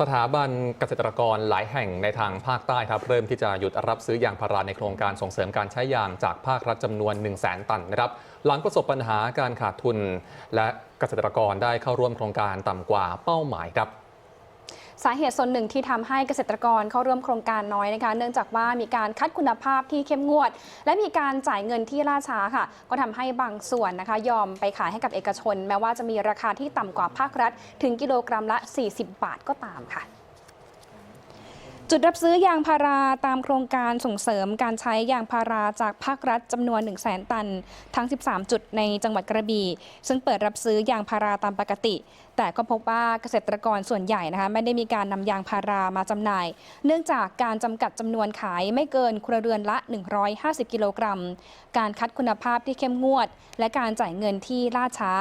สถาบันเกษตรกรหลายแห่งในทางภาคใต้ครับเริ่มที่จะหยุดรับซื้อยางพาราในโครงการส่งเสริมการใช้ยางจากภาครัฐจำนวน 1 0 0 0 0แตันนะครับหลังประสบปัญหาการขาดทุน และเกษตรกรได้เข้าร่วมโครงการต่ำกว่าเป้าหมายครับ สาเหตุส่วนหนึ่งที่ทำให้เกษตรกรเข้าร่วมโครงการน้อยนะคะ เนื่องจากว่ามีการคัดคุณภาพที่เข้มงวด และมีการจ่ายเงินที่ล่าช้าค่ะ ก็ทำให้บางส่วนนะคะ ยอมไปขายให้กับเอกชน แม้ว่าจะมีราคาที่ต่ำกว่าภาครัฐ ถึงกิโลกรัมละ 40 บาทก็ตามค่ะ จุดรับซื้อยางพาราตามโครงการส่งเสริมการใช้ยางพาราจากภาครัฐจำนวน 1 0 0 0 0แตัน ทั้ง 13 จุดในจังหวัดกระบี่ ซึ่งเปิดรับซื้อยางพาราตามปกติ แต่ก็พบว่าเกษตรกรส่วนใหญ่นะคะไม่ได้มีการนำยางพารามาจำหน่าย เนื่องจากการจำกัดจำนวนขายไม่เกินครัวเรือนละ 150 กิโลกรัม การคัดคุณภาพที่เข้มงวด และการจ่ายเงินที่ล่าช้า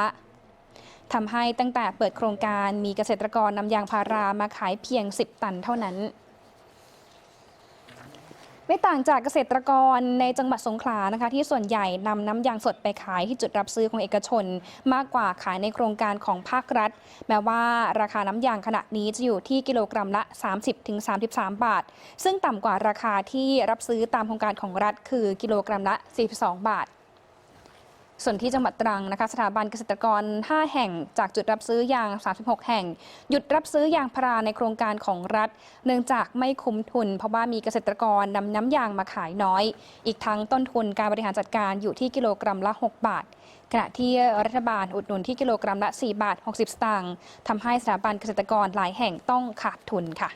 ทำให้ตั้งแต่เปิดโครงการมีเกษตรกรนำยางพารามาขายเพียง 10 ตันเท่านั้น ไม่ต่างจากเกษตรกรในจังหวัดสงขลานะคะ ที่ส่วนใหญ่นำน้ำยางสดไปขายที่จุดรับซื้อของเอกชน มากกว่าขายในโครงการของภาครัฐ แม้ว่าราคาน้ำยางขณะนี้จะอยู่ที่กิโลกรัมละ 30-33 บาท ซึ่งต่ำกว่าราคาที่รับซื้อตามโครงการของรัฐ คือกิโลกรัมละ 42 บาท ส่วนที่จังหวัดตรังนะคะสถาบันเกษตรกร 5 แห่งจากจุดรับซื้อยาง 36 แห่ง หยุดรับซื้อยางพาราในโครงการของรัฐ เนื่องจากไม่คุ้มทุน เพราะว่ามีเกษตรกรนำน้ำยางมาขายน้อย อีกทั้งต้นทุนการบริหารจัดการอยู่ที่กิโลกรัมละ 6 บาท ขณะที่รัฐบาลอุดหนุนที่กิโลกรัมละ 4 บาท 60 สตางค์ทำให้สถาบันเกษตรกรหลายแห่งต้องขาดทุนค่ะ